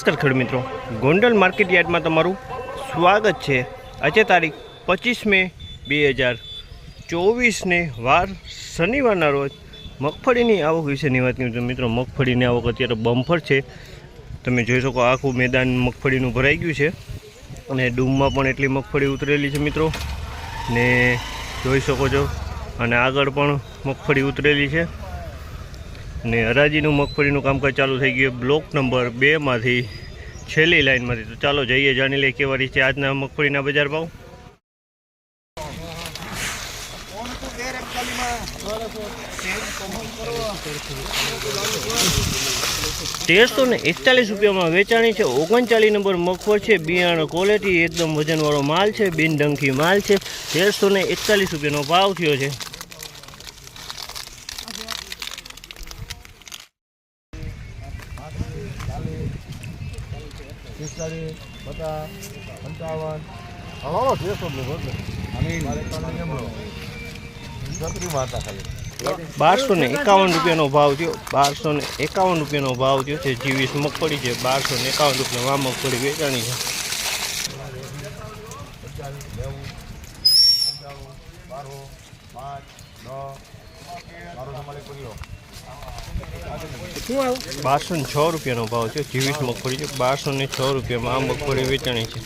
નમસ્કાર ખેડૂત મિત્રો. ગોંડલ માર્કેટ યાર્ડમાં તમારું સ્વાગત છે. આજે તારીખ પચીસ મે બે હજાર ચોવીસને વાર શનિવારના રોજ મગફળીની આવક વિશેની વાત કરું તો મિત્રો, મગફળીની આવક અત્યારે બમ્ફર છે. તમે જોઈ શકો આખું મેદાન મગફળીનું ભરાઈ ગયું છે. અને ડૂમમાં પણ એટલી મગફળી ઉતરેલી છે મિત્રો. ને જોઈ શકો છો. અને આગળ પણ મગફળી ઉતરેલી છે. ને હરાજીનું મગફળીનું કામકાજ ચાલુ થઈ ગયું. બ્લોક નંબર બેમાંથી છેલ્લી લાઇનમાંથી તો ચાલો જઈએ, જાણી લઈએ કેવા રીતે આજના મગફળીના બજાર ભાવ. તેરસો ને એકતાલીસ રૂપિયામાં વેચાણી છે. ઓગણચાલીસ નંબર મગફળ છે. બિયારણ ક્વોલિટી એકદમ વજનવાળો માલ છે. બિનડંખી માલ છે. તેરસો ને એકતાલીસ રૂપિયાનો ભાવ થયો છે. પિસ્તાળીસ પચાસ પંચાવન. હવાલો દેશો છત્રી માતા ખાલી. બારસો ને એકાવન રૂપિયાનો ભાવ થયો. બારસો ને એકાવન રૂપિયાનો ભાવ થયો છે. જીવીસ મગફળી છે. બારસો ને એકાવન રૂપિયામાં આ મગફળી વેચાણી છે. પચાસ નેવું પંચાણું બારો પાંચ નવ મારો તમારે કર્યો બારસો ને છ રૂપિયાનો ભાવ છે જીવીસ મગફળી છે બારસો ને છ રૂપિયામાં આ મગફળી વેચાણી છે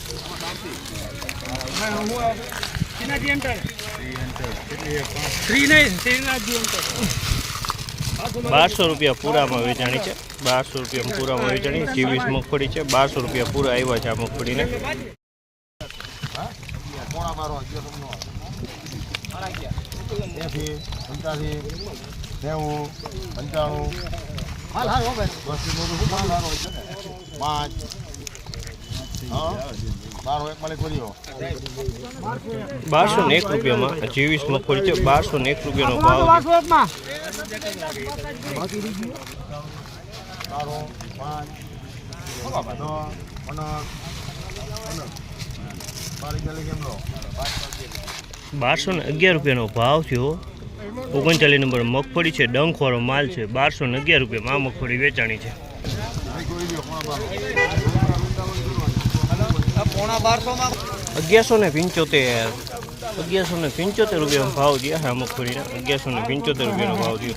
બારસો રૂપિયા પૂરામાં વેચાણી છે બારસો રૂપિયા પૂરામાં વેચાણી જીવીસ મગફળી છે બારસો રૂપિયા પૂરા આવ્યા છે આ મગફળીને કોણા મારો નેવું પંચાણું પાંચ હા બારો એક બારસો ને એક રૂપિયામાં જીવીસ મગફળી છે બારસો ને એક રૂપિયાનો ભાવ બારસો ને અગિયાર રૂપિયાનો ભાવ થયો. ઓગણચાલીસ નંબર મગફળી છે, ડંખવાળો માલ છે, બારસો અગિયાર રૂપિયામાં આ મગફળી વેચાણી છે. અગિયારસો ને પંચોતેર, અગિયારસો ને પંચોતેર રૂપિયાનો ભાવ થયા હા મગફળીના, અગિયારસો ને પંચોતેર રૂપિયાનો ભાવ થયો.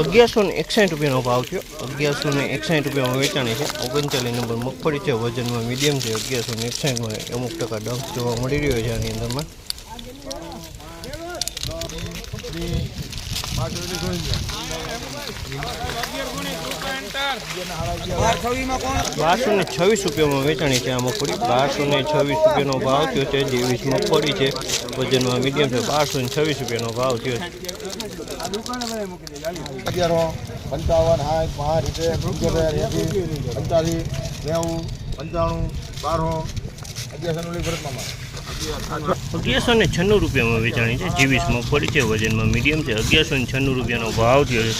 અગિયારસો ને એકસાઠ રૂપિયાનો ભાવ થયો. અગિયારસો ને એકસાઠ રૂપિયામાં વેચાણી છે. ઓગણચાલીસ નંબર મગફળી છે. વજનમાં મીડિયમ છે. અગિયારસો ને એકસાઠમાં અમુક ટકા ડંખ જોવા મળી રહ્યો છે આની અંદરમાં. બારસો ને છવ્વીસ રૂપિયામાં વેચાણી છે આ મગફળી. બારસો ને છવ્વીસ રૂપિયાનો ભાવ થયો છે. જેવીસ મગફળી છે, વજનમાં મીડિયમ છે. બારસો ને છવ્વીસ રૂપિયાનો ભાવ થયો છે. અગિયારો, પંચાવન, સાઠ પાંચ પંચાસી નેવું, પંચાણું બારો અગિયારસો નું ભરતમાં અગિયારસો ને છન્નું રૂપિયામાં વેચાણી છે. જીવીસમાં ફરી છે વજનમાં મીડિયમ છે. અગિયારસો ને છન્નું રૂપિયાનો ભાવ થયો છે.